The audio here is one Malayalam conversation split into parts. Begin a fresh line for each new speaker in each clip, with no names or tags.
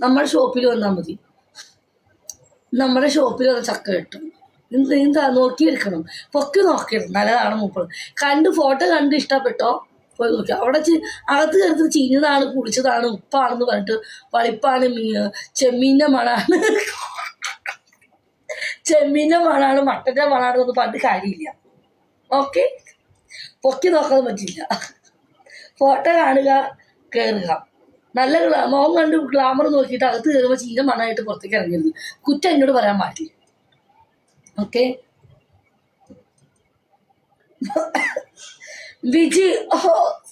നമ്മുടെ ഷോപ്പിൽ വന്നാൽ മതി. നമ്മുടെ ഷോപ്പിൽ വന്ന ചക്ക കിട്ടും. എന്ത് നോക്കിയിരിക്കണം? പൊക്കി നോക്കിയിരുന്നു നല്ലതാണ് മൂപ്പത് കണ്ട് ഫോട്ടോ കണ്ട് ഇഷ്ടപ്പെട്ടോ? പോയി നോക്കി. അവിടെ അകത്ത് കയറി ചീഞ്ഞതാണ് കുളിച്ചതാണ് ഉപ്പാണെന്ന് പറഞ്ഞിട്ട് വളിപ്പാണ് മീ ചെമ്മീന്റെ മണാണ്. ചെമ്മീന്റെ മണാണ് മട്ടന്റെ മണാണ് ഒന്നും പറഞ്ഞിട്ട് കാര്യമില്ല. ഓക്കെ? പൊക്കി നോക്കാൻ പറ്റില്ല. ഫോട്ടോ കാണുക കയറുക നല്ല ഗ്ലാ- മുഖം കണ്ട് ഗ്ലാമർ നോക്കിയിട്ട് അകത്ത് കയറുമ്പോൾ ചീര മണമായിട്ട് പുറത്തേക്ക് ഇറങ്ങരുത്. കുറ്റം എന്നോട് പറയാൻ പാടില്ല. ഓക്കെ വിജി ഓ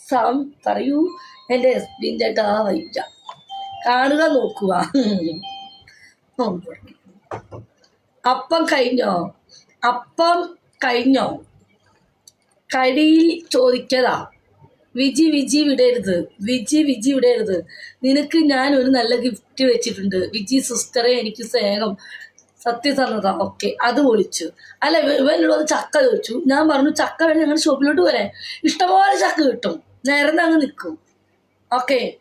സാം പറയൂ. എന്റെ ഹസ്ബൻഡ് ചേട്ടാ വൈറ്റ കാണുക നോക്കുക. അപ്പം കഴിഞ്ഞോ? അപ്പം കഴിഞ്ഞോ? കടിയിൽ ചോദിക്കതാ വിജി വിജി വിടരുത്. വിജി വിജി വിടരുത്. നിനക്ക് ഞാൻ ഒരു നല്ല ഗിഫ്റ്റ് വെച്ചിട്ടുണ്ട്. വിജി സിസ്റ്ററെ എനിക്ക് സ്നേഹം. സത്യസന്ധത ഓക്കെ അത് വിളിച്ചു അല്ല ഇവ- ഇവനുള്ളത് ചക്ക ചോദിച്ചു ഞാൻ പറഞ്ഞു ചക്ക വേണം ഞങ്ങൾ ഷോപ്പിലോട്ട് വരാൻ ഇഷ്ടംപോലെ ചക്ക കിട്ടും. നേരം അങ്ങ് നിൽക്കും. ഓക്കെ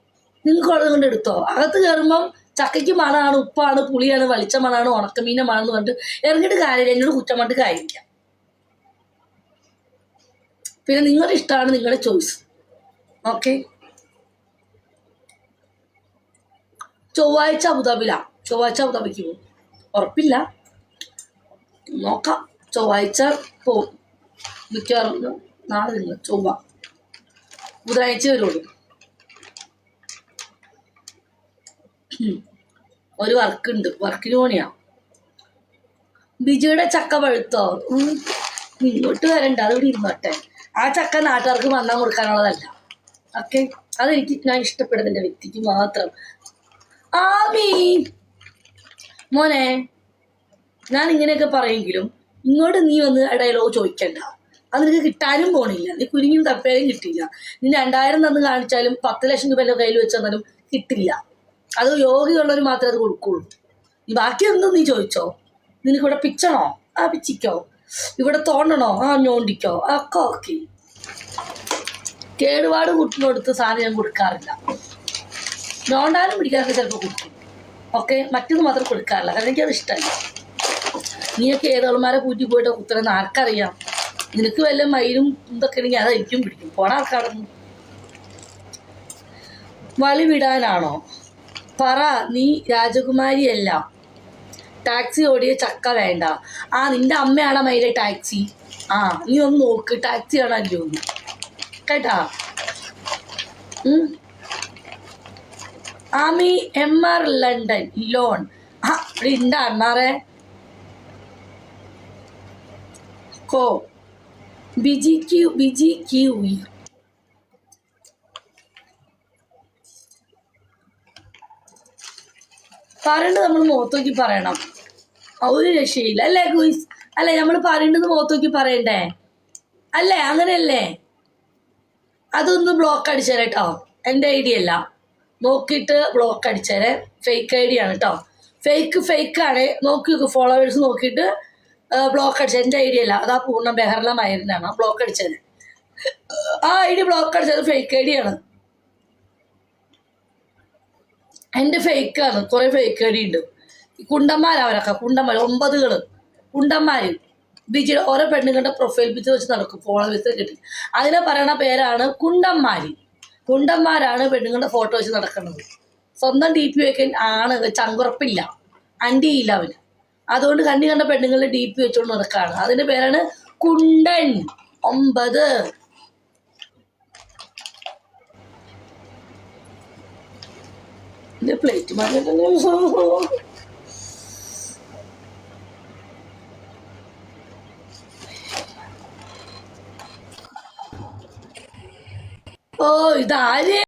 നിങ്ങൾക്ക് ഉള്ളത് കൊണ്ട് എടുത്തോ. അകത്ത് കയറുമ്പം ചക്കയ്ക്ക് മണമാണ് ഉപ്പാണ് പുളിയാണ് വലിച്ച മണമാണ് ഉണക്കമീന്റെ മണമെന്ന് പറഞ്ഞിട്ട് ഇറങ്ങിയിട്ട് കാര്യമില്ല. എന്നോട് കുറ്റം പറഞ്ഞിട്ട് കാര്യമില്ല. പിന്നെ നിങ്ങളുടെ ഇഷ്ടമാണ് നിങ്ങളുടെ ചോയ്സ് ഓക്കെ. ചൊവ്വാഴ്ച അബുദാബിലാണ് ചൊവ്വാഴ്ച അബുദാബിക്ക് പോകും. ഉറപ്പില്ല. നോക്കാം. ചൊവ്വാഴ്ച പോകും. മിക്കവാറും നാളെ നിങ്ങൾ ചൊവ്വ. ബുധനാഴ്ച വരുള്ളൂ. ഒരു വർക്ക് ഉണ്ട് വർക്കിന് പോണിയാ. ബിജുയുടെ ചക്ക പഴുത്തോ. ഇങ്ങോട്ട് വരണ്ട. അതിവിടെ ഇരുന്നോട്ടെ. ആ ചക്ക നാട്ടുകാർക്ക് വന്നാൽ കൊടുക്കാനുള്ളതല്ല. ഓക്കെ അതെനിക്ക് ഞാൻ ഇഷ്ടപ്പെടുന്ന വ്യക്തിക്ക് മാത്രം. ആമി! മോനെ ഞാൻ ഇങ്ങനെയൊക്കെ പറയെങ്കിലും ഇങ്ങോട്ട് നീ വന്ന് ഡയലോഗ് ചോദിക്കണ്ട. അത് നിനക്ക് കിട്ടാനും പോണില്ല. നീ കുരുങ്ങിയും തപ്പേലും കിട്ടില്ല. നീ രണ്ടായിരം തന്ന് കാണിച്ചാലും പത്ത് ലക്ഷം രൂപ കയ്യിൽ വെച്ച് തന്നാലും കിട്ടില്ല. അത് യോഗ്യതയുള്ളവർ മാത്രമേ അത് കൊടുക്കുള്ളൂ. നീ ബാക്കി എന്തും നീ ചോദിച്ചോ? നിനക്ക് ഇവിടെ പിച്ചണോ? ആ പിച്ചിക്കോ. ഇവിടെ തോണ്ടണോ? ആ ഞോണ്ടിക്കോ? ഒക്കെ ഓക്കെ. കേടുപാട് കുട്ടിനോടുത്ത് സാധനം ഞാൻ കൊടുക്കാറില്ല. നോണ്ടാലും പിടിക്കാനൊക്കെ ചിലപ്പോൾ കൊടുക്കും. ഓക്കെ? മറ്റത് മാത്രം കൊടുക്കാറില്ല. കാരണം എനിക്കത് ഇഷ്ടമല്ല. നീയൊക്കെ ഏതോളന്മാരെ കൂട്ടി പോയിട്ട് കുത്തരെന്ന് ആർക്കറിയാം? നിനക്ക് വല്ല മയിലും ഇതൊക്കെ ഉണ്ടെങ്കിൽ അതായിരിക്കും പിടിക്കും. പോണ ആർക്കാണെന്ന് വളി വിടാനാണോ? പറ. നീ രാജകുമാരിയല്ല. ടാക്സി ഓടിയ ചക്ക വേണ്ട. ആ നിന്റെ അമ്മയാണ് മയിലെ ടാക്സി? ആ നീ ഒന്ന് നോക്ക്. ടാക്സി ആണല്ലോ കേട്ടാ? ആമി എം ആർ ലണ്ടൻ ലോൺ. ആ ഇവിടെ അണ്ണാറെ കോ. ബിജി ക്യൂ ബിജി ക്യൂ. പറയേണ്ടത് നമ്മൾ മോത്തോക്കി പറയണം. ഒരു രക്ഷയില്ല. അല്ലേ ഗുയിസ്? അല്ലേ നമ്മൾ പറയേണ്ടത് മോത്തോക്കി പറയണ്ടേ? അല്ലേ അങ്ങനെയല്ലേ? അതൊന്ന് ബ്ലോക്ക് അടിച്ചേരെ കേട്ടോ എന്റെ ഐ ഡി അല്ല. നോക്കിയിട്ട് ബ്ലോക്ക് അടിച്ചേരെ ഫേക്ക് ഐ ഡി ആണ് കേട്ടോ ഫേക്ക് ഫേക്ക് ആണ്. നോക്കി നോക്കൂ ഫോളോവേഴ്സ് നോക്കിയിട്ട് ബ്ലോക്ക് അടിച്ച എന്റെ ഐ ഡി അല്ല. അതാ പൂർണ ബെഹർല മയറിനാണ് ബ്ലോക്ക് അടിച്ചത് ആ ഐ ഡി ബ്ലോക്ക് അടിച്ചത് ഫേക്ക് ഐ ഡി ആണ്. എന്റെ ഫേക്കാണ് കുറേ ഫേക്ക് ഐ ഡി ഉണ്ട്. കുണ്ടന്മാരവരൊക്കെ കുണ്ടന്മാർ ഒമ്പതുകൾ കുണ്ടന്മാർ ബിജിയുടെ ഓരോ പെണ്ണുങ്ങളുടെ പ്രൊഫൈൽ പിക്ചർ വെച്ച് നടക്കും. ഫോളോവേഴ്സ് കിട്ടി. അതിനെ പറയണ പേരാണ് കുണ്ടന്മാരി കുണ്ടന്മാരാണ് പെണ്ണുങ്ങളുടെ ഫോട്ടോ വെച്ച് നടക്കുന്നത്. സ്വന്തം ഡി പി വെക്കാൻ ആണ് ചങ്കുറപ്പില്ല. അണ്ടിയില്ല അവന്. അതുകൊണ്ട് കണ്ണി കണ്ട പെണ്ണുങ്ങളുടെ ഡി പി വെച്ചുകൊണ്ട് നടക്കുകയാണ് അതിന്റെ പേരാണ് കുണ്ടൻ ഒമ്പത്. Plate plate 哦大爷